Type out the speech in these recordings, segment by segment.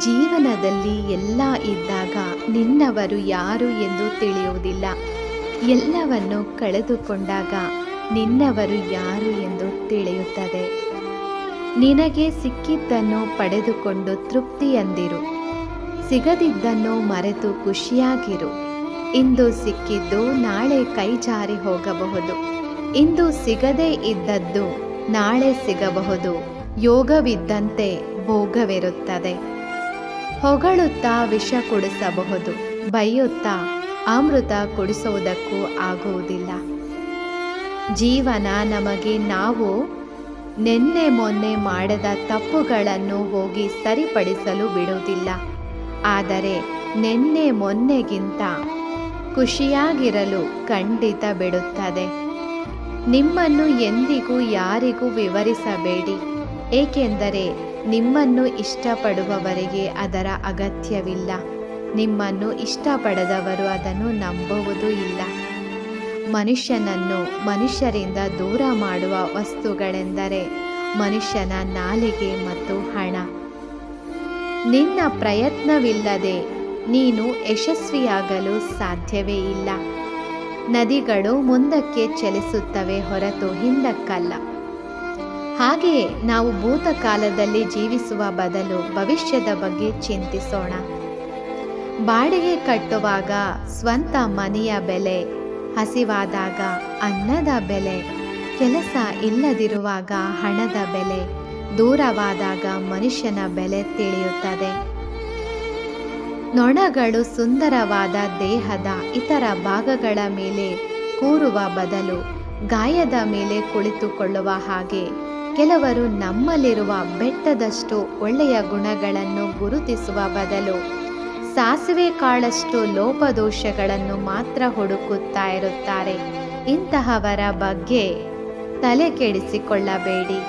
ಜೀವನದಲ್ಲಿ ಎಲ್ಲ ಇದ್ದಾಗ ನಿನ್ನವರು ಯಾರು ಎಂದು ತಿಳಿಯುವುದಿಲ್ಲ. ಎಲ್ಲವನ್ನು ಕಳೆದುಕೊಂಡಾಗ ನಿನ್ನವರು ಯಾರು ಎಂದು ತಿಳಿಯುತ್ತದೆ. ನಿನಗೆ ಸಿಕ್ಕಿದ್ದನ್ನು ಪಡೆದುಕೊಂಡು ತೃಪ್ತಿಯಂದಿರು ಸಿಗದಿದ್ದನ್ನು ಮರೆತು ಖುಷಿಯಾಗಿರು. ಇಂದು ಸಿಕ್ಕಿದ್ದು ನಾಳೆ ಕೈ ಜಾರಿ ಹೋಗಬಹುದು. ಇಂದು ಸಿಗದೇ ಇದ್ದದ್ದು ನಾಳೆ ಸಿಗಬಹುದು. ಯೋಗವಿದ್ದಂತೆ ಭೋಗವಿರುತ್ತದೆ. ಹೊಗಳುತ್ತಾ ವಿಷ ಕುಡಿಸಬಹುದು, ಬೈಯುತ್ತಾ ಅಮೃತ ಕುಡಿಸುವುದಕ್ಕೂ ಆಗುವುದಿಲ್ಲ. ಜೀವನ ನಮಗೆ ನಾವು ನಿನ್ನೆ ಮೊನ್ನೆ ಮಾಡದ ತಪ್ಪುಗಳನ್ನು ಹೋಗಿ ಸರಿಪಡಿಸಲು ಬಿಡುವುದಿಲ್ಲ. ಆದರೆ ನಿನ್ನೆ ಮೊನ್ನೆಗಿಂತ ಖುಷಿಯಾಗಿರಲು ಖಂಡಿತ ಬಿಡುತ್ತದೆ. ನಿಮ್ಮನ್ನು ಎಂದಿಗೂ ಯಾರಿಗೂ ವಿವರಿಸಬೇಡಿ. ಏಕೆಂದರೆ ನಿಮ್ಮನ್ನು ಇಷ್ಟಪಡುವವರಿಗೆ ಅದರ ಅಗತ್ಯವಿಲ್ಲ. ನಿಮ್ಮನ್ನು ಇಷ್ಟಪಡದವರು ಅದನ್ನು ನಂಬುವುದೂ ಇಲ್ಲ. ಮನುಷ್ಯನನ್ನು ಮನುಷ್ಯರಿಂದ ದೂರ ಮಾಡುವ ವಸ್ತುಗಳೆಂದರೆ ಮನುಷ್ಯನ ನಾಲಿಗೆ ಮತ್ತು ಹಣ. ನಿನ್ನ ಪ್ರಯತ್ನವಿಲ್ಲದೆ ನೀನು ಯಶಸ್ವಿಯಾಗಲು ಸಾಧ್ಯವೇ ಇಲ್ಲ. ನದಿಗಳು ಮುಂದಕ್ಕೆ ಚಲಿಸುತ್ತವೆ ಹೊರತು ಹಿಂದಕ್ಕಲ್ಲ. ಹಾಗೆಯೇ ನಾವು ಭೂತಕಾಲದಲ್ಲಿ ಜೀವಿಸುವ ಬದಲು ಭವಿಷ್ಯದ ಬಗ್ಗೆ ಚಿಂತಿಸೋಣ. ಬಾಡಿಗೆ ಕಟ್ಟುವಾಗ ಸ್ವಂತ ಮನೆಯ ಬೆಲೆ, ಹಸಿವಾದಾಗ ಅನ್ನದ ಬೆಲೆ, ಕೆಲಸ ಇಲ್ಲದಿರುವಾಗ ಹಣದ ಬೆಲೆ, ದೂರವಾದಾಗ ಮನುಷ್ಯನ ಬೆಲೆ ತಿಳಿಯುತ್ತದೆ. ನೊಣಗಳು ಸುಂದರವಾದ ದೇಹದ ಇತರ ಭಾಗಗಳ ಮೇಲೆ ಕೂರುವ ಬದಲು ಗಾಯದ ಮೇಲೆ ಕುಳಿತುಕೊಳ್ಳುವ ಹಾಗೆ ಕೆಲವರು ನಮ್ಮಲ್ಲಿರುವ ಬೆಟ್ಟದಷ್ಟು ಒಳ್ಳೆಯ ಗುಣಗಳನ್ನು ಗುರುತಿಸುವ ಬದಲು ಸಾಸಿವೆ ಕಾಳಷ್ಟು ಲೋಪದೋಷಗಳನ್ನು ಮಾತ್ರ ಹುಡುಕುತ್ತಾ ಇರುತ್ತಾರೆ. ಇಂತಹವರ ಬಗ್ಗೆ ತಲೆ ಕೆಡಿಸಿಕೊಳ್ಳಬೇಡಿ.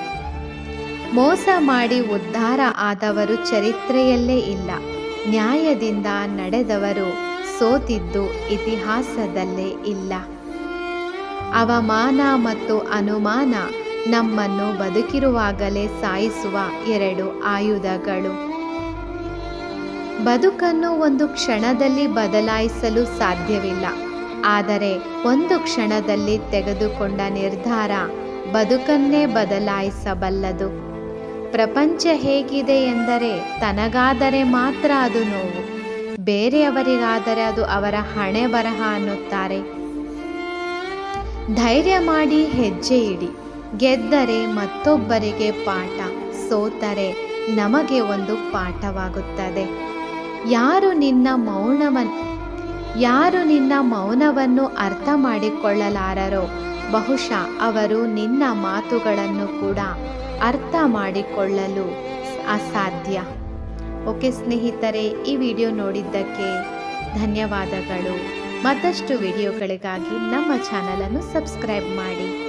ಮೋಸ ಮಾಡಿ ಉದ್ಧಾರ ಆದವರು ಚರಿತ್ರೆಯಲ್ಲೇ ಇಲ್ಲ. ನ್ಯಾಯದಿಂದ ನಡೆದವರು ಸೋತಿದ್ದು ಇತಿಹಾಸದಲ್ಲೇ ಇಲ್ಲ. ಅವಮಾನ ಮತ್ತು ಅನುಮಾನ ನಮ್ಮನ್ನು ಬದುಕಿರುವಾಗಲೇ ಸಾಯಿಸುವ ಎರಡು ಆಯುಧಗಳು. ಬದುಕನ್ನು ಒಂದು ಕ್ಷಣದಲ್ಲಿ ಬದಲಾಯಿಸಲು ಸಾಧ್ಯವಿಲ್ಲ. ಆದರೆ ಒಂದು ಕ್ಷಣದಲ್ಲಿ ತೆಗೆದುಕೊಂಡ ನಿರ್ಧಾರ ಬದುಕನ್ನೇ ಬದಲಾಯಿಸಬಲ್ಲದು. ಪ್ರಪಂಚ ಹೇಗಿದೆ ಎಂದರೆ ತನಗಾದರೆ ಮಾತ್ರ ಅದು ನೋವು. ಬೇರೆಯವರಿಗಾದರೆ ಅದು ಅವರ ಹಣೆ ಬರಹ ಅನ್ನುತ್ತಾರೆ. ಧೈರ್ಯ ಮಾಡಿ ಹೆಜ್ಜೆ ಇಡಿ. ಗೆದ್ದರೆ ಮತ್ತೊಬ್ಬರಿಗೆ ಪಾಠ, ಸೋತರೆ ನಮಗೆ ಒಂದು ಪಾಠವಾಗುತ್ತದೆ. ಯಾರು ನಿನ್ನ ಮೌನವನ್, ಯಾರು ನಿನ್ನ ಮೌನವನ್ನು ಅರ್ಥ ಮಾಡಿಕೊಳ್ಳಲಾರರೋ, ಬಹುಶಃ ಅವರು ನಿನ್ನ ಮಾತುಗಳನ್ನು ಕೂಡ ಅರ್ಥ ಮಾಡಿಕೊಳ್ಳಲು ಅಸಾಧ್ಯ. ಓಕೆ ಸ್ನೇಹಿತರೆ, ಈ ವಿಡಿಯೋ ನೋಡಿದ್ದಕ್ಕೆ ಧನ್ಯವಾದಗಳು. ಮತ್ತಷ್ಟು ವಿಡಿಯೋಗಳಿಗಾಗಿ ನಮ್ಮ ಚಾನಲನ್ನು ಸಬ್ಸ್ಕ್ರೈಬ್ ಮಾಡಿ.